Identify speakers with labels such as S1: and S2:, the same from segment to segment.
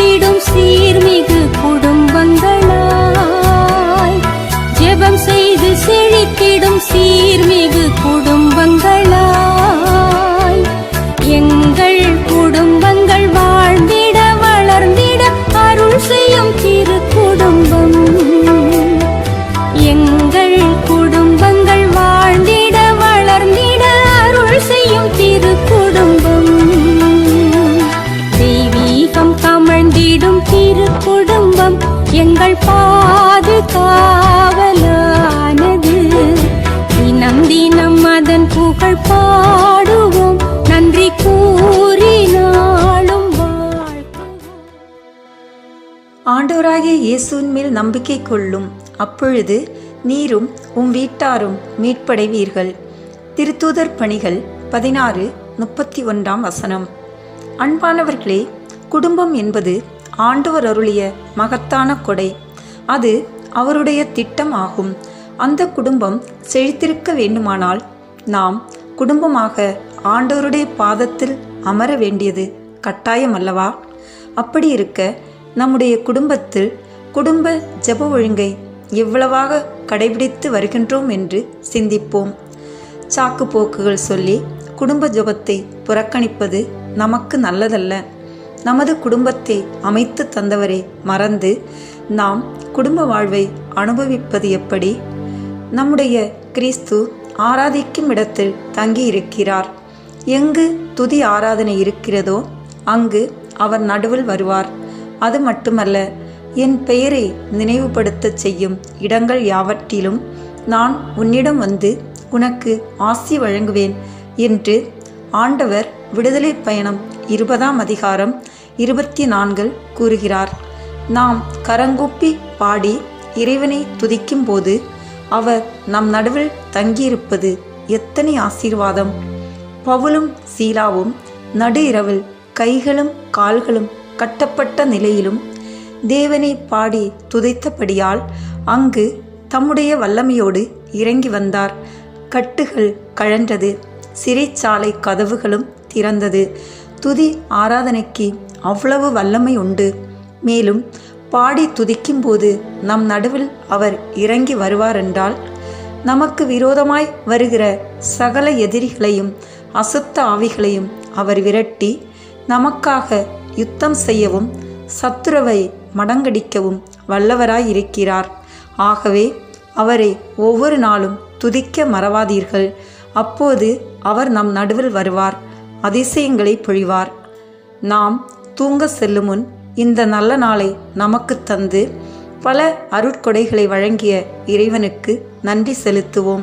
S1: செழித்திடும்
S2: ஆண்டவராகிய இயேசுவின் மேல் நம்பிக்கை கொள்ளும். அப்பொழுது நீரும் உம் வீட்டாரும் மீட்படைவீர்கள். திருத்தூதர் பணிகள் பதினாறு முப்பத்தி ஒன்றாம் வசனம். அன்பானவர்களே குடும்பம் என்பது ஆண்டவர் அருளிய மகத்தான கொடை. அது அவருடைய திட்டம் ஆகும். அந்த குடும்பம் செழித்திருக்க வேண்டுமானால் நாம் குடும்பமாக ஆண்டவருடைய பாதத்தில் அமர வேண்டியது கட்டாயம் அல்லவா? அப்படி இருக்க நம்முடைய குடும்பத்தில் குடும்ப ஜெப ஒழுங்கை எவ்வளவாக கடைபிடித்து வருகின்றோம் என்று சிந்திப்போம். சாக்கு போக்குகள் சொல்லி குடும்ப ஜபத்தை புறக்கணிப்பது நமக்கு நல்லதல்ல. நமது குடும்பத்தை அமைத்து தந்தவரை மறந்து நாம் குடும்ப வாழ்வை அனுபவிப்பது எப்படி? நம்முடைய கிறிஸ்து ஆராதிக்கும் இடத்தில் தங்கியிருக்கிறார். எங்கு துதி ஆராதனை இருக்கிறதோ அங்கு அவர் நடுவில் வருவார். அது மட்டுமல்ல என் பெயரை நினைவுபடுத்தச் செய்யும் இடங்கள் யாவற்றிலும் நான் உன்னிடம் வந்து உனக்கு ஆசி வழங்குவேன் என்று ஆண்டவர் விடுதலை பயணம் இருபதாம் அதிகாரம் இருபத்தி நான்கில் கூறுகிறார். நாம் கரங்கூப்பி பாடி இறைவனை துதிக்கும்போது அவர் நம் நடுவில் தங்கியிருப்பது எத்தனை ஆசீர்வாதம்! பவுலும் சீலாவும் நடு இரவில் கைகளும் கால்களும் கட்டப்பட்ட நிலையிலும் தேவனை பாடி துதைத்தபடியால் அங்கு தம்முடைய வல்லமையோடு இறங்கி வந்தார். கட்டுகள் கழன்றது சிறைச்சாலை கதவுகளும் திறந்தது. துதி ஆராதனைக்கு அவ்வளவு வல்லமை உண்டு. மேலும் பாடி துதிக்கும்போது நம் நடுவில் அவர் இறங்கி வருவார் என்றால் நமக்கு விரோதமாய் வருகிற சகல எதிரிகளையும் அசுத்த ஆவிகளையும் அவர் விரட்டி நமக்காக யுத்தம் செய்யவும் சத்துருவை மடங்கடிக்கவும் வல்லவராய் இருக்கிறார் ஆகவே அவரை ஒவ்வொரு நாளும் துதிக்க மறவாதீர்கள். அப்போது அவர் நம் நடுவில் வருவார் அதிசயங்களை பொழிவார். நாம் தூங்க செல்லும் முன் இந்த நல்ல நாளை நமக்கு தந்து பல அருட்கொடைகளை வழங்கிய இறைவனுக்கு நன்றி செலுத்துவோம்.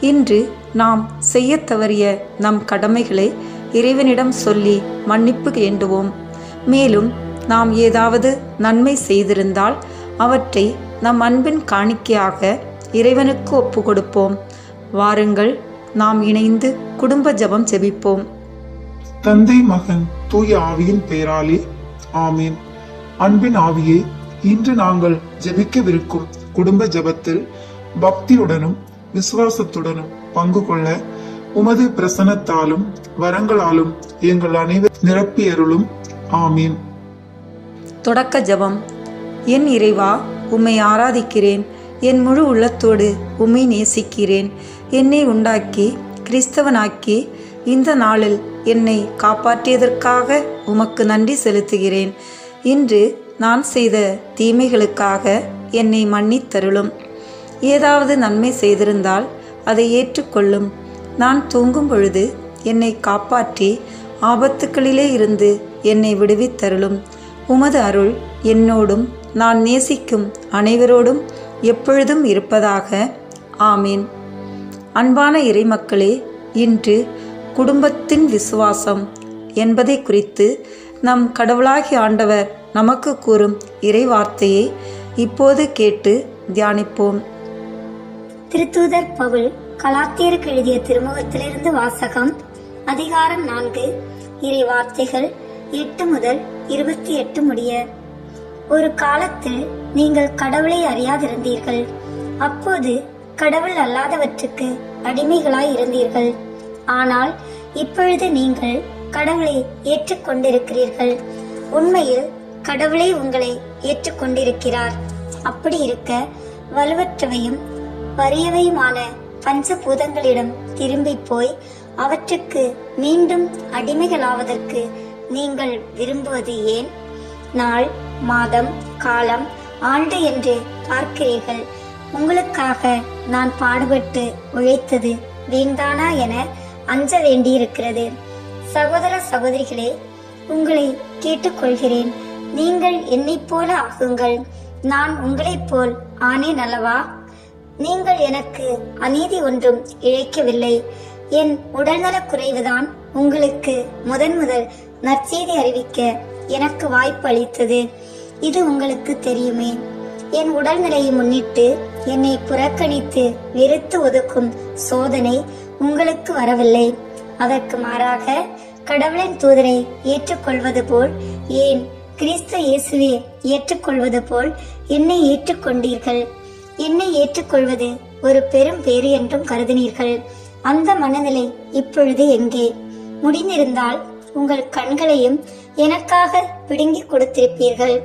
S2: இன்று நாம் செய்யத் தவறிய நம் கடமைகளை இறைவனிடம் சொல்லி மன்னிப்பு வேண்டுவோம். மேலும் நாம் ஏதாவது நன்மை செய்திருந்தால் அவற்றை நம் அன்பின் காணிக்கையாக இறைவனுக்கு ஒப்பு கொடுப்போம் வாருங்கள் நாம் இணைந்து குடும்ப ஜெபம் ஜெபிப்போம்.
S3: தந்தை மகன் தூய ஆவியின் பெயராலே ஆமீன். அன்பின் ஆவியை இன்று நாங்கள் ஜெபிக்கவிருக்கும் குடும்ப ஜெபத்தில் பக்தியுடனும் விசுவாசத்துடனும் பங்கு கொள்ள உமது பிரசனத்தாலும் வரங்களாலும் எங்கள் அனைவர் நிரப்பியருளும் ஆமீன்.
S2: தொடக்க ஜபம். என் இறைவா உம்மை ஆராதிக்கிறேன். என் முழு உள்ளத்தோடு உம்மை நேசிக்கிறேன். என்னை உண்டாக்கி கிறிஸ்தவனாக்கி இந்த நாளில் என்னை காப்பாற்றியதற்காக உமக்கு நன்றி செலுத்துகிறேன். இன்று நான் செய்த தீமைகளுக்காக என்னை மன்னித்தருளும் ஏதாவது நன்மை செய்திருந்தால் அதை ஏற்றுக்கொள்ளும். நான் தூங்கும் பொழுது என்னை காப்பாற்றி ஆபத்துக்களிலே இருந்து என்னை விடுவித்தருளும். உமது அருள் என்னோடும் நான் நேசிக்கும் அனைவரோடும் எப்பொழுதும் இருப்பதாக. ஆமீன். அன்பான இறைமக்களே இன்று குடும்பத்தின் விசுவாசம் என்பதை குறித்து நம் கடவுளாகி ஆண்டவர் நமக்கு கூறும் இறைவார்த்தையை இப்போது கேட்டு தியானிப்போம்.
S4: திருத்தூதர் பவுல் கலாத்தியருக்கு எழுதிய திருமுகத்திலிருந்து வாசகம் அதிகாரம் நான்கு இறை வார்த்தைகள் எட்டு முதல் இருபத்தி எட்டு முடிய. ஒரு காலத்தில் நீங்கள் கடவுளை அறியாதிருந்தீர்கள். அப்போது கடவுள் அல்லாதவற்றுக்கு அடிமைகளாய் இருந்தீர்கள். ஆனால் இப்பொழுது நீங்கள் கடவுளை ஏற்றுக்கொண்டிருக்கிறீர்கள். உண்மையில் கடவுளே உங்களை ஏற்றுக்கொண்டிருக்கிறார். அப்படி இருக்க வலுவற்றவையும் வறியவையுமான பஞ்சபூதங்களிடம் திரும்பி போய் அவற்றுக்கு மீண்டும் அடிமைகளாவதற்கு நீங்கள் விரும்புவது ஏன்? நாள் மாதம் காலம் ஆண்டு என்று பார்க்கிறீர்கள். உங்களுக்காக நான் பாடுபட்டு உழைத்தது வீண்தானா என அஞ்ச வேண்டியிருக்கிறது. சகோதர சகோதரிகளே உங்களை கேட்டுக்கொள்கிறேன். நீங்கள் என்னை போல ஆகுங்கள். நான் உங்களைப் போல் ஆனேன் அல்லவா? நீங்கள் எனக்கு அநீதி ஒன்றும் இழைக்கவில்லை. என் உடல்நலக் குறைவுதான் உங்களுக்கு முதன் முதல் நற்செய்தி அறிவிக்க எனக்கு வாய்ப்பு அளித்தது இது உங்களுக்கு தெரியுமே. என் உடல்நிலையை முன்னிட்டு என்னை புறக்கணித்து வெறுத்து ஒதுக்கும் சோதனை உங்களுக்கு வரவில்லை. அதற்கு மாறாக கடவுளின் தூதரை ஏற்றுக்கொள்வது போல் ஏன் கிறிஸ்து இயேசுவே ஏற்றுக்கொள்வது போல் என்னை ஏற்றுக்கொண்டீர்கள்? என்னை ஏற்றுக்கொள்வது ஒரு பெரும் பேறு என்றும் கருதினீர்கள். அந்த மனநிலை இப்பொழுது எங்கே? முடிந்திருந்தால் உங்கள் கண்களையும் எனக்காக பிடுங்கிக் கொடுத்திருப்பீர்கள்.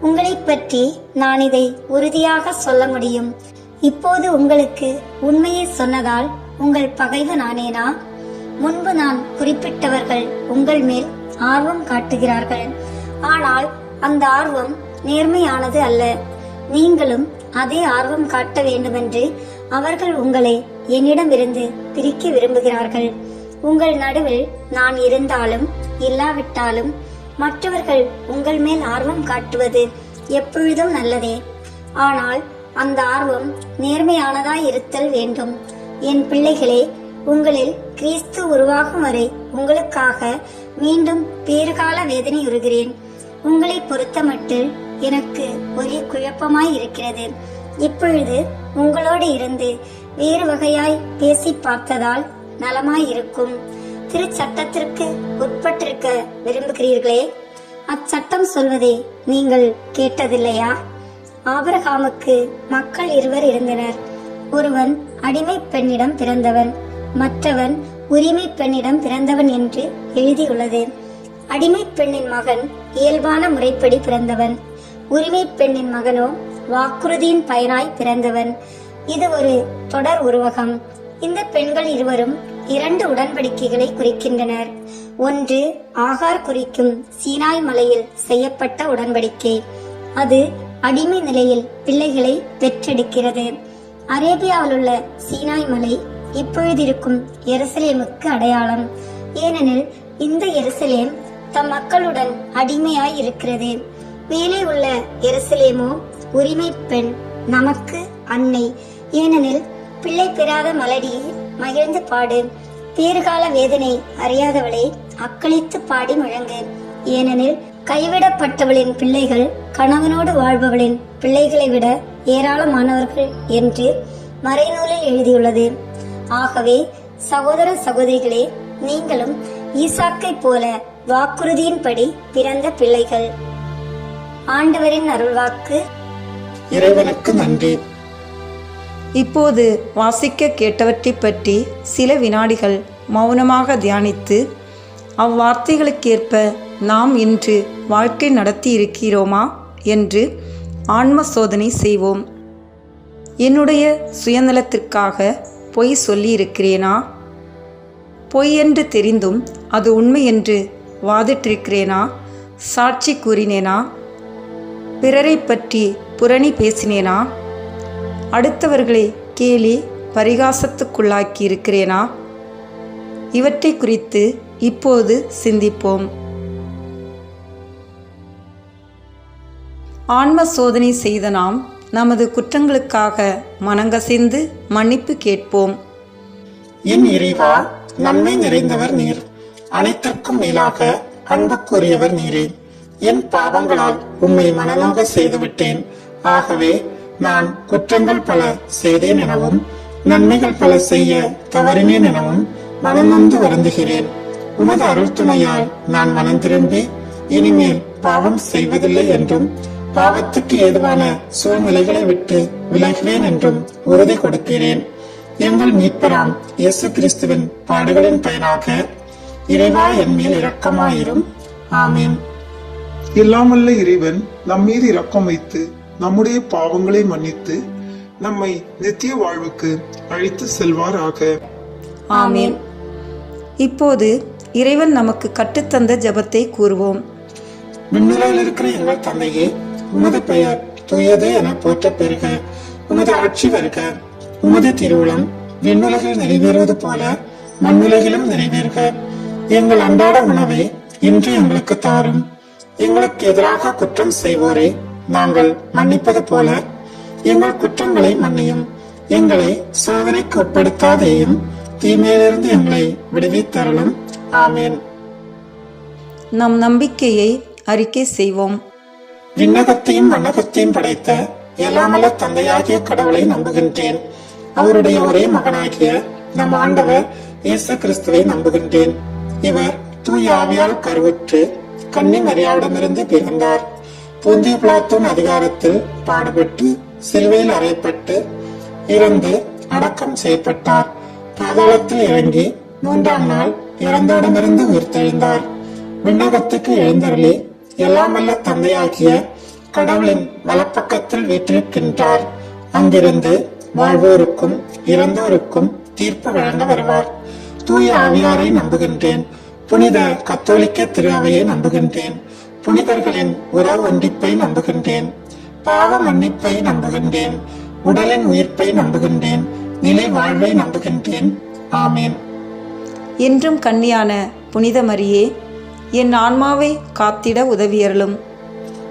S4: உங்களைப் பற்றி நான் இதை உறுதியாக சொல்ல முடியும். இப்போது உங்களுக்கு உண்மையை சொன்னதால் உங்கள் பகைவு நானேனா முன்பு நான் குறிப்பிட்டவர்கள் உங்கள் மேல் ஆர்வம் காட்டுகிறார்கள். ஆனால் அந்த ஆர்வம் நேர்மையானது அல்ல. நீங்களும் அதே ஆர்வம் காட்ட வேண்டுமென்று அவர்கள் உங்களை என்னிடமிருந்து பிரிக்க விரும்புகிறார்கள். உங்கள் நடுவில் நான் இருந்தாலும் இல்லாவிட்டாலும் மற்றவர்கள் உங்கள் மேல் ஆர்வம் காட்டுவது எப்பொழுதும் நல்லதே. ஆனால் அந்த ஆர்வம் நேர்மையானதாய் இருத்தல் வேண்டும். என் பிள்ளைகளே உங்களில் கிறிஸ்து உருவாகும் வரை உங்களுக்காக மீண்டும் பேறுகால வேதனையுறுகிறேன் உங்களை பொறுத்தமட்டில் எனக்கு ஒரே குழப்பமாய் இருக்கிறது. இப்பொழுது உங்களோடு இருந்து வேறு வகையாய் பேசி பார்த்ததால் நலமாய் இருக்கும். திருச்சட்டத்திற்கு உட்பட்டிருக்க விரும்புகிறீர்களே? அச்சட்டம் சொல்வதை நீங்கள் கேட்டதில்லையா? ஆபரகாமுக்கு மக்கள் இருவர் இருந்தனர். ஒருவன் அடிமை பெண்ணிடம் பிறந்தவன் மற்றவன் உரிமை பெண்ணிடம் பிறந்தவன் என்று எழுதியுள்ளது. அடிமை பெண்ணின் மகன் இயல்பான முறைப்படி பிறந்தவன். உரிமை பெண்ணின் மகனோ வாக்குறுதியின் பயனாய் பிறந்தவன். இது ஒரு தொடர் உருவகம். இந்த பெண்கள் இருவரும் இரண்டு உடன்படிக்கைகளை குறிக்கின்றனர். ஒன்று ஆகார் குறிக்கும் சீனாய் மலையில் செய்யப்பட்ட உடன்படிக்கை. அது அடிமை நிலையில் பிள்ளைகளை பெற்றெடுக்கிறது. அரேபியாவில் உள்ள சீனாய் மலை இப்பொழுதிருக்கும் எருசலேமுக்கு அடையாளம். ஏனெனில் இந்த எருசலேம் தம் மக்களுடன் அடிமையாய் இருக்கிறது. மேலே உள்ள எருசலேமோ உரிமை பெண் நமக்கு அன்னை. ஏனெனில் பிள்ளை பெறாத மலடியில் மகிழ்ந்து பாடு. தீர்கால வேதனை அறியாதவளை அக்களித்து பாடி முழங்கு. ஏனெனில் கைவிடப்பட்டவளின் பிள்ளைகள் கணவனோடு வாழ்பவளின் பிள்ளைகளை விட ஏராளமானவர்கள் என்று மறைநூலில் எழுதியுள்ளது. ஆகவே சகோதர சகோதரிகளே நீங்களும் ஈசாக்கை போல வாக்குறுதியின்படி பிறந்த பிள்ளைகள். ஆண்டவரின் அருள்வாக்கு
S3: இறைவனுக்கு நன்றி.
S2: இப்போது வாசிக்க கேட்டவற்றைப் பற்றி சில வினாடிகள் மௌனமாக தியானித்து அவ்வார்த்தைகளுக்கேற்ப நாம் இன்று வாழ்க்கை நடத்தி இருக்கிறோமா என்று ஆன்ம சோதனை செய்வோம். என்னுடைய சுயநலத்திற்காக பொய் சொல்லியிருக்கிறேனா? பொய் என்று தெரிந்தும் அது உண்மை என்று வாதிட்டிருக்கிறேனா? சாட்சி கூறினேனா? பிறரை பற்றி புரணி பேசினேனா? அடுத்தவர்களை கேலி பரிகாசத்துக்குள்ளாக்கி இருக்கிறேனா இவற்றை குறித்து இப்போது சிந்திப்போம். ஆன்ம சோதனை செய்த நாம் நமது குற்றங்களுக்காக மனங்கசிந்து மன்னிப்பு கேட்போம்.
S3: என் இறைவா நன்மை நிறைந்தவர் நீர். அனைத்திற்கும் மேலாக அன்புக்குரியவர் நீரே. என் பாவங்களால் உம்மை மனநோக செய்துவிட்டேன். ஆகவே நான் குற்றங்கள் பல செய்தேன் எனவும் நன்மைகள் பல செய்ய தவறினேன் எனவும் மனநொந்து வருந்துகிறேன். உமது அருள் துணையால் நான் மனம் திரும்பி இனிமேல் பாவம் செய்வதில்லை என்றும் பாவத்துக்கு ஏதுவான சூழ்நிலைகளை விட்டு விலகுவேன் என்றும் உறுதி கொடுக்கிறேன். எங்கள் மீட்பராம் இயேசு கிறிஸ்துவின் பாடுகளின் பயனாக இறைவா என் மேல் இரக்கமாயிரும். ஆமீன்.
S5: எல்லாமல்ல இறைவன் நம் மீது இரக்கம் வைத்து நம்முடைய பாவங்களை மன்னித்து நம்மை நித்திய வாழ்வுக்கு அழைத்து செல்வாராக.
S2: ஆமேன். இப்போது இறைவன் நமக்கு கற்றுத்தந்த ஜெபத்தை கூறுவோம்.
S3: விண்ணுலகில் இருக்கிற எங்கள் தந்தையே உமது பெயர் தூயது என போற்ற பெறுக உமது ஆட்சி வருக. உமது திருவுளம் விண்ணுலகில் நிறைவேறுவது போல மண்ணுலகிலும் நிறைவேறுக. எங்கள் அன்றாட உணவை இன்று எங்களுக்கு தாரும். எங்களுக்கு எதிராக குற்றம் செய்வோரை. நாங்கள் மன்னிப்பது போல எங்கள் குற்றங்களை மன்னியும். எங்களை சோதனைக்கு உட்படுத்தாதேயும் தீமையிலிருந்து எங்களை விடுவித்தரலும் ஆமேன்.
S2: நம் நம்பிக்கையை அறிக்கை செய்வோம்.
S3: விண்ணகத்தையும் மண்ணகத்தையும் படைத்த எல்லாமல்ல தந்தையாகிய கடவுளை நம்புகின்றேன். அவருடைய ஒரே மகனாகிய நம் ஆண்டவர் இயேசு கிறிஸ்துவை நம்புகின்றேன். இவர் தூய ஆவியால் கருவுற்று கன்னி மரியாவிடமிருந்து பிறந்தார். பொந்திய பிளாத்தூன் அதிகாரத்தில் பாடுபட்டு சிலுவையில் அறையப்பட்டு இறந்து அடக்கம் செய்யப்பட்டார். பாதாளத்தில் இறங்கி மூன்றாம் நாள் இறந்தோடமிருந்து உயிர்த்தெழுந்தார். விண்ணகத்துக்கு எழுந்தருளி எல்லாமல்ல தந்தையாகிய கடவுளின் வலப்பக்கத்தில் வீற்றிருக்கின்றார். அங்கிருந்து வாழ்வோருக்கும் இறந்தோருக்கும் தீர்ப்பு வழங்க வருவார். தூய ஆவியாரை நம்புகின்றேன். புனித கத்தோலிக்க திருவையை நம்புகின்றேன். புனிதர்களின் உறவு ஒன்றிப்பை நம்புகின்றேன். பாவ மன்னிப்பை நம்புகின்றேன். உடலின் உயிர்ப்பை நம்புகின்றேன். நிலை வாழ்வை நம்புகின்றேன். ஆமேன்.
S2: என்றும் கன்னியான புனித மரியே என் ஆன்மாவை காத்திட உதவியருளும்.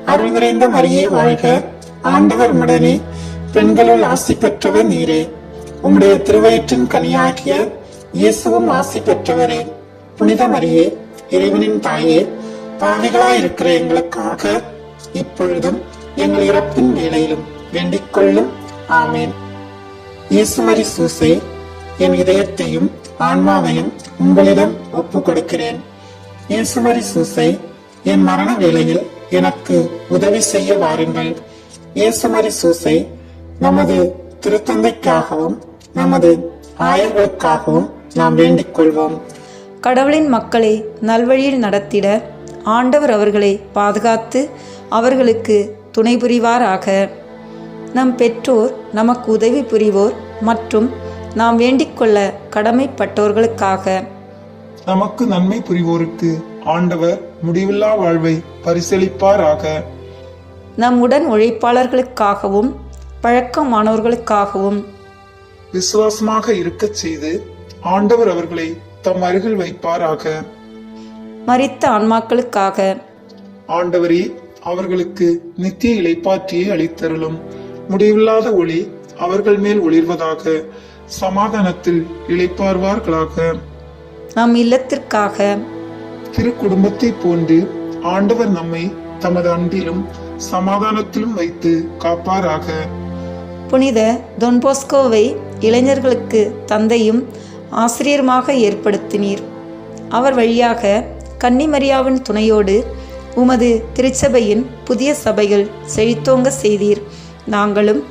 S3: அருள் நிறைந்த மரியே வாழ்க. ஆண்டவர் உடனே பெண்களுள் ஆசி பெற்றவர் நீரே. உம்முடைய திருவயிற்றின் கனியாகிய இயேசுவும் ஆசி பெற்றவரே. புனித மரியே இறைவனின் தாயே பாவிகளாய் இருக்கிற எங்களுக்காக இப்பொழுதும் எங்கள் இறப்பின் வேளையிலும் வேண்டிக் கொள்ளும். ஆமேன். இயேசுமரி சூசே என் இதயத்தையும் ஆன்மாவையும் உங்களிடம் ஒப்பு கொடுக்கிறேன் இயேசுமரி சூசை என் மரண வேளையில் எனக்கு உதவி செய்ய வாருங்கள். இயேசுமரி சூசை நமது திருத்தந்தைக்காகவும் நமது ஆயர்களுக்காகவும் நாம் வேண்டிக் கொள்வோம்.
S2: கடவுளின் மக்களை நல்வழியில் நடத்திட ஆண்டவர் அவர்களை பாதுகாத்து அவர்களுக்கு துணை புரிவாராக. நம் பெற்றோர் நமக்கு உதவி புரிவோர் மற்றும் நாம் வேண்டிக்கொள்ள கடமைப்பட்டோர்களுக்காக.
S5: நமக்கு நன்மை புரிவோருக்கு ஆண்டவர் முடிவில்லா வாழ்வை பரிசளிப்பாராக.
S2: நம் உடன் உழைப்பாளர்களுக்காகவும் பழக்கமானவர்களுக்காகவும்
S5: விசுவாசமாக இருக்கச் செய்து ஆண்டவர் அவர்களை தம் அருகில் வைப்பாராக.
S2: மரித்த ஆன்மாக்களுக்காக.
S5: ஆண்டவரே அவர்களுக்கு நித்திய இளைப்பாற்றியை அளித்தருளும். முடிவில்லாத ஒளி அவர்கள் மேல் ஒளிர்வதாக சமாதானத்தில் இளைப்பார்வார்களாக
S2: நம் இல்லத்திற்காக.
S5: திரு குடும்பத்தை போன்று ஆண்டவர் நம்மை தமது அன்பிலும் சமாதானத்திலும் வைத்து காப்பாராக.
S2: புனித தொன்போஸ்கோவை இளைஞர்களுக்கு தந்தையும் ஆசிரியருமாக ஏற்படுத்தினீர். அவர் வழியாக கன்னிமரியாவின் துணையோடு உமது திருச்சபையின் புதிய சபைகள் செழித்தோங்க செய்தீர். நாங்களும்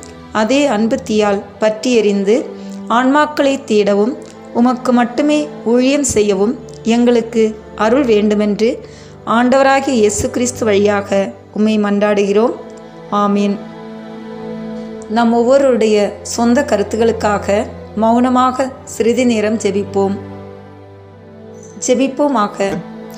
S2: அதே அன்பு தீயால் பற்றி எறிந்து ஆன்மாக்களை தேடவும் உமக்கு மட்டுமே ஊழியம் செய்யவும் எங்களுக்கு அருள் வேண்டுமென்று ஆண்டவராகிய இயேசு கிறிஸ்து வழியாக உம்மை மன்றாடுகிறோம். ஆமீன். நம் ஒவ்வொருடைய சொந்த கருத்துகளுக்காக மௌனமாக சிறிது நேரம் ஜெபிப்போம். ஜெபிப்போமாக.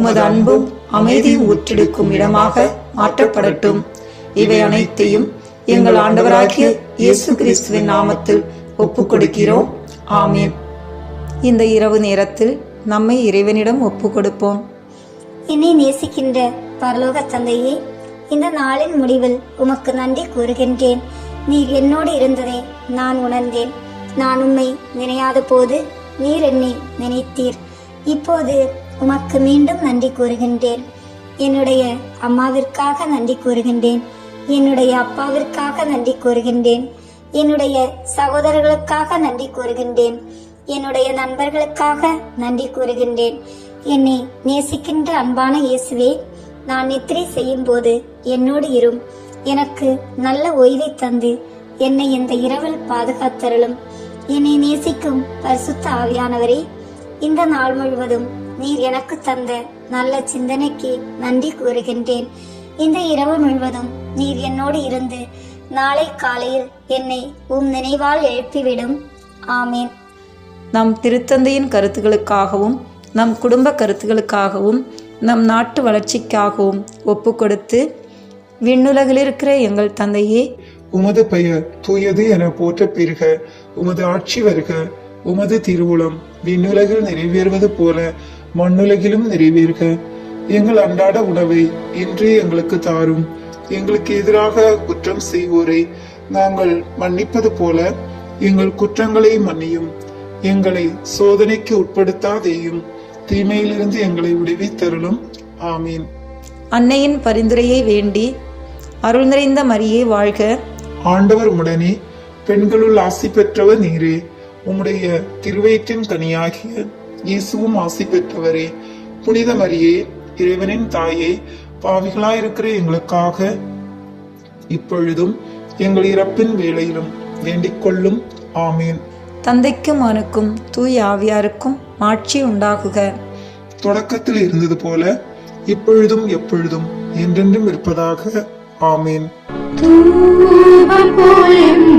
S2: உமது அன்பும் அமைதியும் ஊற்றெடுக்கும் இடமாக மாற்றப்படட்டும். இவை அனைத்தையும் எங்கள் ஆண்டவராகிய இயேசு கிறிஸ்துவின் நாமத்தில் ஒப்புக் கொடுக்கிறோம் ஆமீன். இந்த இரவு நேரத்தில் நம்மை இறைவனிடம் ஒப்புக் கொடுப்போம்
S4: என்னை நேசிக்கின்ற பரலோக தந்தையே இந்த நாளின் முடிவில் உமக்கு நன்றி கூறுகின்றேன். நீர் என்னோடு இருந்ததை நான் உணர்ந்தேன். நான் உம்மை நினையாத போது நீர் என்னை நினைத்தீர். இப்போது உமக்கு மீண்டும் நன்றி கூறுகின்றேன். என்னுடைய அம்மாவிற்காக நன்றி கூறுகின்றேன். என்னுடைய அப்பாவிற்காக நன்றி கூறுகின்றேன். என்னுடைய சகோதரர்களுக்காக நன்றி கூறுகின்றேன். என்னுடைய நண்பர்களுக்காக நன்றி கூறுகின்றேன். என்னை நேசிக்கின்ற அன்பான இயேசுவே நான் நித்திரை செய்யும் போது என்னோடு இரும். எனக்கு நல்ல ஓய்வை தந்து என்னை இந்த இரவில் பாதுகாத்தருளும். என்னை நேசிக்கும் பரிசுத்த ஆவியானவரே இந்த நாள் முழுவதும் நீர் எனக்கு தந்த நல்ல சிந்தனைக்கு நன்றி கூறுகின்றேன். இந்த இரவு முழுவதும் நீர் என்னோடு இருந்து நாளை காலையில் என்னை உம் நினைவால் எழுப்பிவிடும். ஆமேன்.
S2: நம் திருத்தந்தையின் கருத்துகளுக்காகவும் நம் குடும்ப கருத்துகளுக்காகவும் நம் நாட்டு வளர்ச்சிக்காகவும் ஒப்பு கொடுத்து விண்ணுலகில் இருக்கிற எங்கள் தந்தையே.
S5: உமது பெயர் தூயது என போற்ற பெருக உமது ஆட்சி வருக உமது திருவுளம் விண்ணுலகில் நிறைவேறுவது போல மண்ணுலகிலும் நிறைவேறுக. எங்கள் அன்றாட உணவை இன்று எங்களுக்கு தாரும். எங்களுக்கு எதிராக குற்றம் செய்வோரை நாங்கள் மன்னிப்பது போல எங்கள் குற்றங்களை மன்னியும். எங்களை சோதனைக்கு உட்படுத்தாதேயும் தீமையிலிருந்து எங்களை விடுவித்தருளும். ஆமீன்.
S2: அன்னையின் பரிந்துரையை வேண்டி அருள் நிறைந்த மரியே வாழ்க.
S5: ஆண்டவர் உடனே பெண்களுள் ஆசி பெற்றவர் நீரே. உம்முடைய திருவயிற்றின் கனியாகிய இயேசுவும் ஆசி பெற்றவரே புனித மரியே இறைவனின் தாயே பாவிகளாயிருக்கிற எங்களுக்காக. இப்பொழுதும் எங்கள் இறப்பின் வேளையிலும் வேண்டிக் கொள்ளும். ஆமீன்.
S2: தந்தைக்கும் மனுக்கும் தூய ஆவியாருக்கும் மாட்சி உண்டாகுக.
S5: தொடக்கத்தில் இருந்தது போல இப்பொழுதும் எப்பொழுதும் என்றென்றும் இருப்பதாக. ஆமீன்.
S1: போல் என்